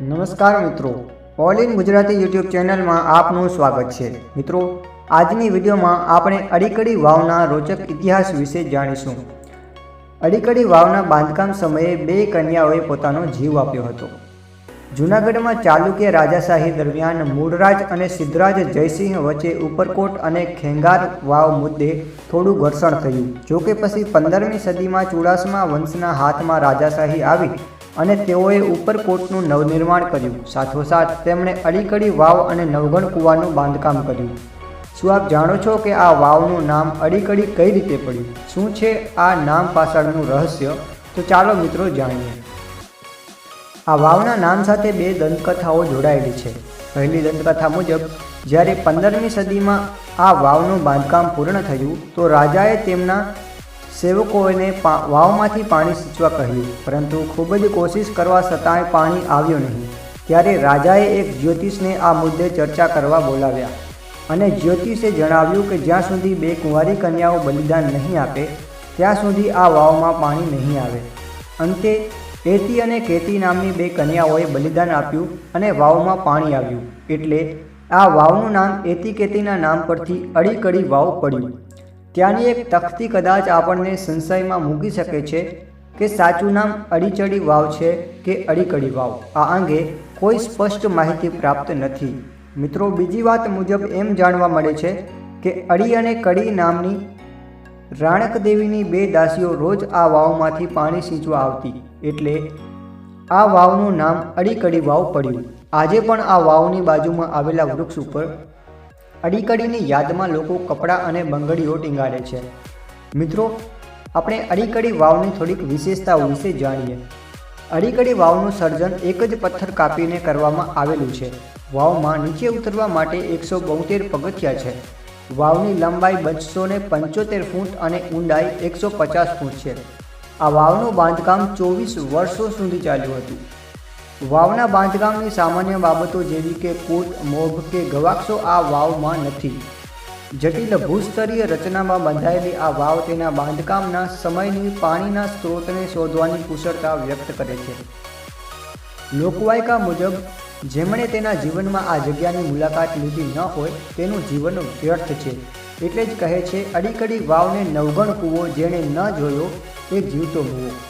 નમસ્કાર મિત્રો. All in Gujarati YouTube ચેનલમાં આપનું સ્વાગત છે. મિત્રો, આજની વિડીયોમાં આપણે અડીકડી વાવના રોચક ઇતિહાસ વિશે જાણીશું. અડીકડી વાવના બાંધકામ સમયે બે કન્યાઓએ પોતાનો જીવ આપ્યો હતો. જૂનાગઢમાં ચાલુક્ય રાજાશાહી દરમિયાન મૂળરાજ અને સિદ્ધરાજ જયસિંહ વચ્ચે ઉપરકોટ અને ખેંગાર વાવ મુદ્દે થોડું ઘર્ષણ થયું. જોકે પછી પંદરમી સદીમાં ચુડાસમા વંશના હાથમાં રાજાશાહી આવી અને તેઓએ ઉપરકોટનું નવનિર્માણ કર્યું. સાથોસાથ, તેમણે અડીકડી વાવ અને નવગણ કૂવાનું બાંધકામ કર્યું. શું આપ જાણો છો કે આ વાવનું નામ અડીકડી કઈ રીતે પડ્યું? શું છે આ નામ પાછળનું રહસ્ય? તો ચાલો મિત્રો જાણીએ. આ વાવના નામ સાથે બે દંતકથાઓ જોડાયેલી છે. પહેલી દંતકથા મુજબ, જ્યારે પંદરમી સદીમાં આ વાવનું બાંધકામ પૂર્ણ થયું, તો રાજાએ તેમના સેવકોને વાવમાંથી પાણી સિંચવા કહ્યું, પરંતુ ખૂબ જ કોશિશ કરવા છતાંય પાણી આવ્યું નહીં. ત્યારે રાજાએ એક જ્યોતિષને આ મુદ્દે ચર્ચા કરવા બોલાવ્યા અને જ્યોતિષે જણાવ્યું કે જ્યાં સુધી બે કુંવારી કન્યાઓ બલિદાન નહીં આપે, ત્યાં સુધી આ વાવમાં પાણી નહીં આવે. અંતે, એતી અને કેતી નામની બે કન્યાઓએ બલિદાન આપ્યું અને વાવમાં પાણી આવ્યું. એટલે આ વાવનું નામ એતી કેતીના નામ પરથી અડીકડી વાવ પડ્યું. ત્યાંની એક તખતી કદાચ આપણને સંશયમાં મૂકી શકે છે કે સાચું નામ અડીચડી વાવ છે કે અડીકડી વાવ. આ અંગે કોઈ સ્પષ્ટ માહિતી પ્રાપ્ત નથી. મિત્રો, બીજી વાત મુજબ એમ જાણવા મળે છે કે અડી અને કડી નામની રાણક દેવીની બે દાસીઓ રોજ આ વાવમાંથી પાણી સિંચવા આવતી. એટલે આ વાવનું નામ અડીકડી વાવ પડ્યું. આજે પણ આ વાવની બાજુમાં આવેલા વૃક્ષ ઉપર અડીકડીની યાદમાં લોકો કપડાં અને બંગડીઓ ટીંગાડે છે. મિત્રો, આપણે અડીકડી વાવની થોડીક વિશેષતાઓ વિશે જાણીએ. અડીકડી વાવનું સર્જન એક જ પથ્થર કાપીને કરવામાં આવેલું છે. વાવમાં નીચે ઉતરવા માટે એકસો બોતેર પગથિયા છે. વાવની લંબાઈ બસો ને પંચોતેર ફૂટ અને ઊંડાઈ એકસો પચાસ ફૂટ છે. આ વાવનું બાંધકામ ચોવીસ વર્ષો સુધી ચાલ્યું હતું. વાવના બાંધકામની સામાન્ય બાબતો જેવી કે કૂટ, મોભ કે ગવાક્ષો આ વાવમાં નથી. જટિલ ભૂસ્તરીય રચનામાં બંધાયેલી આ વાવ તેના બાંધકામના સમયની પાણીના સ્ત્રોતને શોધવાની કુશળતા વ્યક્ત કરે છે. લોકવાયકા મુજબ, જેમણે તેના જીવનમાં આ જગ્યાની મુલાકાત લીધી ન હોય, તેનું જીવન વ્યર્થ છે. એટલે જ કહે છે, અડીકડી વાવને નવગણ કૂવો જેણે ન જોયો એ જીવતો મૂવો